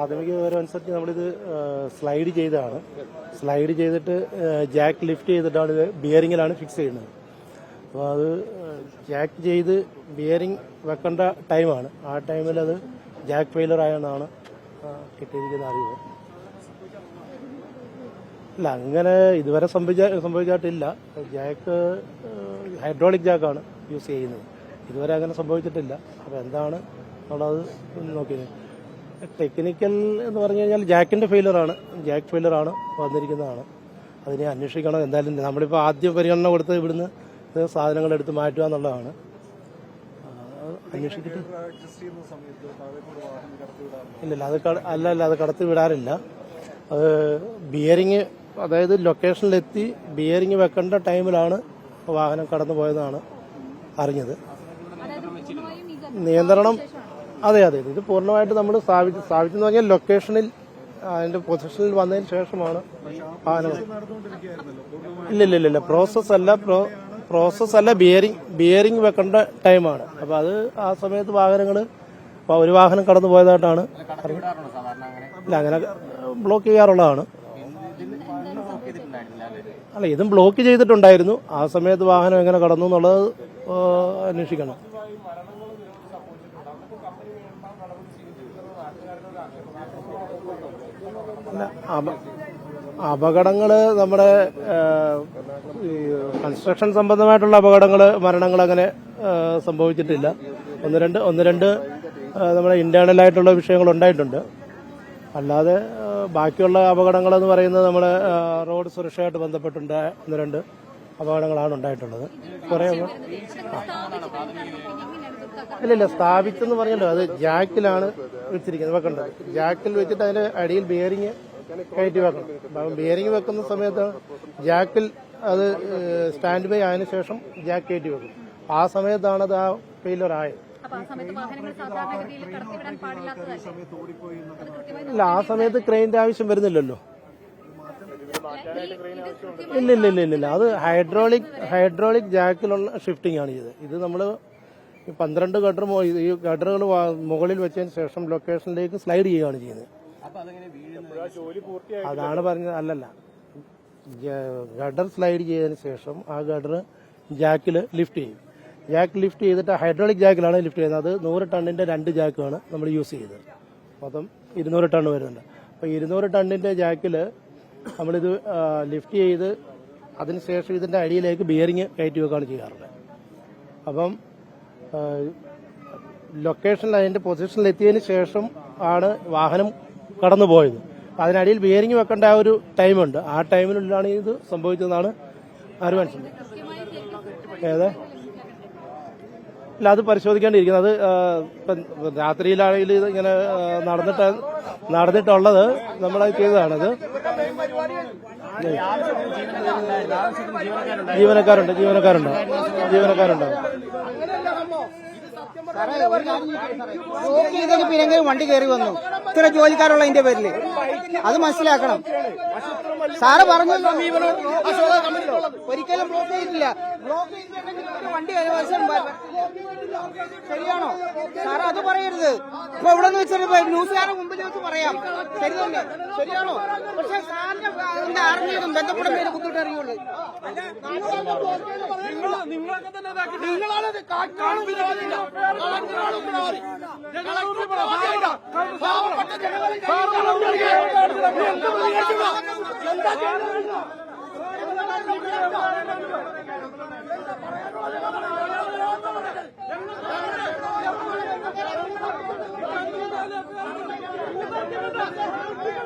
പ്രാഥമിക വിവരം അനുസരിച്ച് നമ്മളിത് സ്ലൈഡ് ചെയ്തതാണ്. സ്ലൈഡ് ചെയ്തിട്ട് ജാക്ക് ലിഫ്റ്റ് ചെയ്തിട്ടാണ് ഇത് ബിയറിങ്ങിലാണ് ഫിക്സ് ചെയ്യുന്നത്. അപ്പോൾ അത് ജാക്ക് ചെയ്ത് ബിയറിംഗ് വെക്കേണ്ട ടൈമാണ് ആ ടൈമിൽ അത് ജാക്ക് ഫെയിലർ ആയെന്നാണ് കിട്ടിയിരിക്കുന്ന അറിവ്. ഇല്ല അങ്ങനെ ഇതുവരെ സംഭവിച്ച സംഭവിച്ചിട്ടില്ല. ജാക്ക് ഹൈഡ്രോളിക് ജാക്കാണ് യൂസ് ചെയ്യുന്നത്. ഇതുവരെ അങ്ങനെ സംഭവിച്ചിട്ടില്ല. അപ്പോൾ എന്താണ് എന്നുള്ളത് നോക്കിയത് ടെക്നിക്കൽ എന്ന് പറഞ്ഞു കഴിഞ്ഞാൽ ജാക്കിന്റെ ഫെയിലറാണ് ജാക്ക് ഫെയിലറാണ് വന്നിരിക്കുന്നതാണ്. അതിനെ അന്വേഷിക്കണം. എന്തായാലും നമ്മളിപ്പോൾ ആദ്യം പരിഗണന കൊടുത്ത് ഇവിടുന്ന് സാധനങ്ങൾ എടുത്ത് മാറ്റുക എന്നുള്ളതാണ്. അന്വേഷിച്ചിട്ട് ഇല്ലില്ല അത് അല്ല അല്ല അത് കടത്തി വിടാറില്ല. അത് ബിയറിങ് അതായത് ലൊക്കേഷനിലെത്തി ബിയറിങ് വെക്കേണ്ട ടൈമിലാണ് വാഹനം കടന്നു പോയതാണ് അറിഞ്ഞത് നിയന്ത്രണം അതെ അതെ ഇത് പൂർണമായിട്ട് നമ്മൾ സ്ഥാപിച്ചു സ്ഥാപിച്ചെന്ന് പറഞ്ഞാൽ ലൊക്കേഷനിൽ അതിന്റെ പൊസിഷനിൽ വന്നതിന് ശേഷമാണ് ഇല്ല ഇല്ല ഇല്ല, പ്രോസസ് അല്ല പ്രോസസ് അല്ല ബിയറിംഗ് ബിയറിംഗ് വെക്കേണ്ട ടൈമാണ് അപ്പൊ അത് ആ സമയത്ത് വാഹനങ്ങൾ ഒരു വാഹനം കടന്നു പോയതായിട്ടാണ്. ഇല്ല അങ്ങനെ ബ്ലോക്ക് ചെയ്യാറുള്ളതാണ്. അല്ല ഇതും ബ്ലോക്ക് ചെയ്തിട്ടുണ്ടായിരുന്നു. ആ സമയത്ത് വാഹനം എങ്ങനെ കടന്നു എന്നുള്ളത് അന്വേഷിക്കണം. അല്ല അപ- നമ്മുടെ കൺസ്ട്രക്ഷൻ സംബന്ധമായിട്ടുള്ള അപകടങ്ങൾ മരണങ്ങൾ അങ്ങനെ സംഭവിച്ചിട്ടില്ല. ഒന്ന് രണ്ട് ഒന്ന് രണ്ട് നമ്മുടെ ഇന്റേണൽ ആയിട്ടുള്ള വിഷയങ്ങൾ ഉണ്ടായിട്ടുണ്ട്. അല്ലാതെ ബാക്കിയുള്ള അപകടങ്ങൾ എന്ന് പറയുന്നത് നമ്മുടെ റോഡ് സുരക്ഷയായിട്ട് ബന്ധപ്പെട്ടുണ്ട്. ഒന്ന് രണ്ട് അപകടങ്ങളാണ് ഉണ്ടായിട്ടുള്ളത്. കുറേ ഇല്ലില്ല ഇല്ല ഇല്ല സ്ഥാപിച്ചെന്ന് പറഞ്ഞല്ലോ. അത് ജാക്കിലാണ് വെച്ചിരിക്കുന്നത്. വെക്കേണ്ടത് ജാക്കിൽ വെച്ചിട്ട് അതിന്റെ അടിയിൽ ബിയറിങ് കയറ്റി വെക്കണം. ബിയറിംഗ് ബിയറിങ് വെക്കുന്ന സമയത്ത് ജാക്കിൽ അത് സ്റ്റാൻഡ് ബൈ ആയതിനു ശേഷം ജാക്ക് കയറ്റി വെക്കും. ആ സമയത്താണ് അത് ആ ഫെയിലർ ആയത്. ആ സമയത്ത് വാഹനങ്ങൾ സാധാരണഗതിയിൽ കടത്തിവിടാൻ പാടില്ലാത്തതല്ലേ? അത് ഇല്ല ആ സമയത്ത് ക്രെയിന്റെ ആവശ്യം വരുന്നില്ലല്ലോ. ഇല്ല ഇല്ല ഇല്ല ഇല്ല. ഇല്ല അത് ഹൈഡ്രോളിക് ഹൈഡ്രോളിക് ജാക്കിലുള്ള ഷിഫ്റ്റിംഗ് ആണ് ഇത്. ഇത് നമ്മൾ പന്ത്രണ്ട് ഗഡർ ഈ ഗഡറുകൾ മുകളിൽ വെച്ചതിന് ശേഷം ലൊക്കേഷനിലേക്ക് സ്ലൈഡ് ചെയ്യുകയാണ് ചെയ്യുന്നത്. അതാണ് പറഞ്ഞത്. അല്ലല്ല. ഗഡർ സ്ലൈഡ് ചെയ്തതിന് ശേഷം ആ ഗഡർ ജാക്കിൽ ലിഫ്റ്റ് ചെയ്യും. ജാക്ക് ലിഫ്റ്റ് ചെയ്തിട്ട് ഹൈഡ്രോളിക് ജാക്കിലാണ് ലിഫ്റ്റ് ചെയ്യുന്നത്. അത് നൂറ് ടണ്ണിന്റെ രണ്ട് ജാക്കാണ് നമ്മൾ യൂസ് ചെയ്തത്. മൊത്തം ഇരുന്നൂറ് ടൺ വരുന്നുണ്ട്. അപ്പോൾ ഇരുന്നൂറ് ടണ്ണിന്റെ ജാക്കിൽ നമ്മളിത് ലിഫ്റ്റ് ചെയ്ത് അതിനുശേഷം ഇതിന്റെ അടിയിലേക്ക് ബിയറിങ് കയറ്റി വെക്കുകയാണ് ചെയ്യാറുള്ളത്. അപ്പം ലൊക്കേഷനിൽ അതിന്റെ പൊസിഷനിൽ എത്തിയതിന് ശേഷം ആണ് വാഹനം കടന്നു പോയത് അതിനടിയിൽ ബിയറിങ് വെക്കേണ്ട ആ ഒരു ടൈമുണ്ട് ആ ടൈമിനുള്ളിലാണ് ഇത് സംഭവിച്ചതെന്നാണ് ആര് മനസ്സിലായത്? ഏത്? ഇല്ല അത് പരിശോധിക്കേണ്ടിയിരിക്കുന്നത് അത് രാത്രിയിലാണെങ്കിൽ ഇത് ഇങ്ങനെ നടന്നിട്ട് നടന്നിട്ടുള്ളത് നമ്മളത് ചെയ്തതാണത്. ജീവനക്കാരുണ്ട് ജീവനക്കാരുണ്ട്. ജീവനക്കാരുണ്ട്. ബ്ലോക്ക് ചെയ്തതിന് പിന്നെ വണ്ടി കയറി വന്നു. ഇത്ര ജോലിക്കാരുള്ള അതിന്റെ പേരിൽ. അത് മനസ്സിലാക്കണം. സാറ് പറഞ്ഞു. ഒരിക്കലും ബ്ലോക്ക് ചെയ്തിട്ടില്ല. ബ്ലോക്ക് ചെയ്തിട്ടുണ്ടെങ്കിൽ വണ്ടി ശരിയാണോ? സാറ് അത് പറയരുത്. ഇപ്പൊ ഇവിടെ നിന്ന് വെച്ചാൽ ന്യൂസുകാരുടെ മുമ്പിൽ വെച്ച് പറയാം. ശരി തന്നെ ശരിയാണോ? പക്ഷെ സാറിന്റെ അറിഞ്ഞതും ബന്ധപ്പെടുന്നതിന് ബുദ്ധിമുട്ട് അറിയുള്ളൂ. പാവപ്പെട്ട ജനങ്ങളെ എന്താ